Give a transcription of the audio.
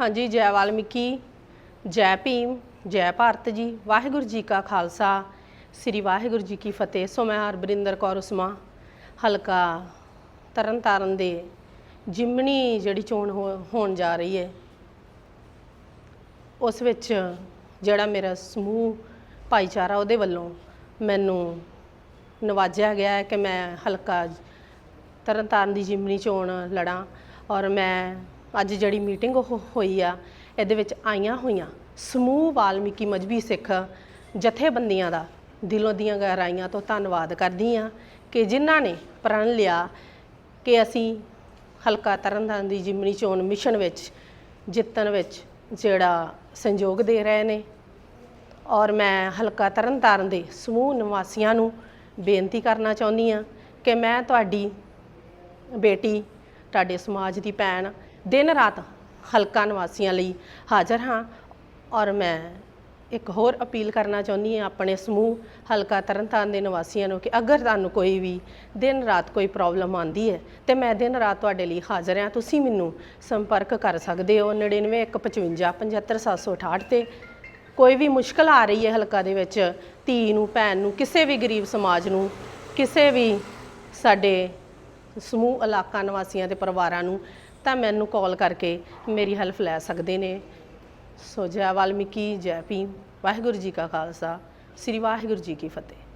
ਹਾਂਜੀ, ਜੈ ਵਾਲਮੀਕੀ, ਜੈ ਭੀਮ, ਜੈ ਭਾਰਤ ਜੀ, ਵਾਹਿਗੁਰੂ ਜੀ ਕਾ ਖਾਲਸਾ। ਸ੍ਰੀ ਵਾਹਿਗੁਰੂ ਜੀ ਕੀ ਫਤਿਹ। ਸੋ ਮੈਂ ਹਰਬਰਿੰਦਰ ਕੌਰ ਉਸਮਾ, ਹਲਕਾ ਤਰਨਤਾਰਨ ਦੇ ਜਿਮਣੀ ਜਿਹੜੀ ਚੋਣ ਹੋ- ਹੋਣ ਜਾ ਰਹੀ ਹੈ। ਉਸ ਵਿੱਚ ਜਿਹੜਾ ਮੇਰਾ ਸਮੂਹ, ਭਾਈਚਾਰਾ ਉਹਦੇ ਵੱਲੋਂ ਮੈਨੂੰ ਨਵਾਜਿਆ ਗਿਆ ਹੈ ਕਿ ਮੈਂ ਹਲਕਾ ਤਰਨਤਾਰਨ ਦੀ ਜਿਮਨੀ ਚੋਣ ਲੜਾਂ ਔਰ ਮੈਂ ਅੱਜ ਜਿਹੜੀ ਮੀਟਿੰਗ ਉਹ ਹੋਈ ਆ, ਇਹਦੇ ਵਿੱਚ ਆਈਆਂ ਹੋਈਆਂ ਸਮੂਹ ਵਾਲਮੀਕੀ ਮਜਬੀ ਸਿੱਖ ਜਥੇਬੰਦੀਆਂ ਦਾ ਦਿਲੋਂ ਦੀਆਂ ਗਹਿਰਾਈਆਂ ਤੋਂ ਧੰਨਵਾਦ ਕਰਦੀ ਆ ਕਿ ਜਿਨ੍ਹਾਂ ਨੇ ਪ੍ਰਣ ਲਿਆ ਕਿ ਅਸੀਂ ਹਲਕਾ ਤਰਨਤਾਰਨ ਦੀ ਜਿਮਨੀ ਚੋਣ ਮਿਸ਼ਨ ਵਿੱਚ ਜਿੱਤਣ ਵਿੱਚ ਜਿਹੜਾ ਸੰਯੋਗ ਦੇ ਰਹੇ ਨੇ ਔਰ ਮੈਂ ਹਲਕਾ ਤਰਨਤਾਰਨ ਦੇ ਸਮੂਹ ਨਿਵਾਸੀਆਂ ਨੂੰ ਬੇਨਤੀ ਕਰਨਾ ਚਾਹੁੰਦੀ ਆ ਕਿ ਮੈਂ ਤੁਹਾਡੀ ਬੇਟੀ, ਤੁਹਾਡੇ ਸਮਾਜ ਦੀ ਭੈਣ ਦਿਨ ਰਾਤ ਹਲਕਾ ਨਿਵਾਸੀਆਂ ਲਈ ਹਾਜ਼ਰ ਹਾਂ ਔਰ ਮੈਂ ਇੱਕ ਹੋਰ ਅਪੀਲ ਕਰਨਾ ਚਾਹੁੰਦੀ ਹਾਂ ਆਪਣੇ ਸਮੂਹ ਹਲਕਾ ਤਰਨਤਾਰਨ ਦੇ ਨਿਵਾਸੀਆਂ ਨੂੰ ਕਿ ਅਗਰ ਤੁਹਾਨੂੰ ਕੋਈ ਵੀ ਦਿਨ ਰਾਤ ਕੋਈ ਪ੍ਰੋਬਲਮ ਆਂਦੀ ਹੈ ਤੇ ਮੈਂ ਦਿਨ ਰਾਤ ਤੁਹਾਡੇ ਲਈ ਹਾਜ਼ਰ ਹਾਂ। ਤੁਸੀਂ ਮੈਨੂੰ ਸੰਪਰਕ ਕਰ ਸਕਦੇ ਹੋ 99155 75768 ਤੇ। ਕੋਈ ਵੀ ਮੁਸ਼ਕਲ ਆ ਰਹੀ ਹੈ ਹਲਕਾ ਦੇ ਵਿੱਚ, ਧੀ ਨੂੰ, ਭੈਣ ਨੂੰ, ਕਿਸੇ ਵੀ ਗਰੀਬ ਸਮਾਜ ਨੂੰ, ਕਿਸੇ ਵੀ ਸਾਡੇ ਸਮੂਹ ਇਲਾਕਾ ਨਿਵਾਸੀਆਂ ਦੇ ਪਰਿਵਾਰਾਂ ਨੂੰ ਤਾਂ ਮੈਨੂੰ ਕਾਲ ਕਰਕੇ ਮੇਰੀ ਹੈਲਪ ਲੈ ਸਕਦੇ ਨੇ। ਸੋ ਜੈ ਵਾਲਮੀਕੀ, ਜੈ ਭੀਮ। ਵਾਹਿਗੁਰੂ ਜੀ ਕਾ ਖਾਲਸਾ। ਸ੍ਰੀ ਵਾਹਿਗੁਰੂ ਜੀ ਕੀ ਫਤਿਹ।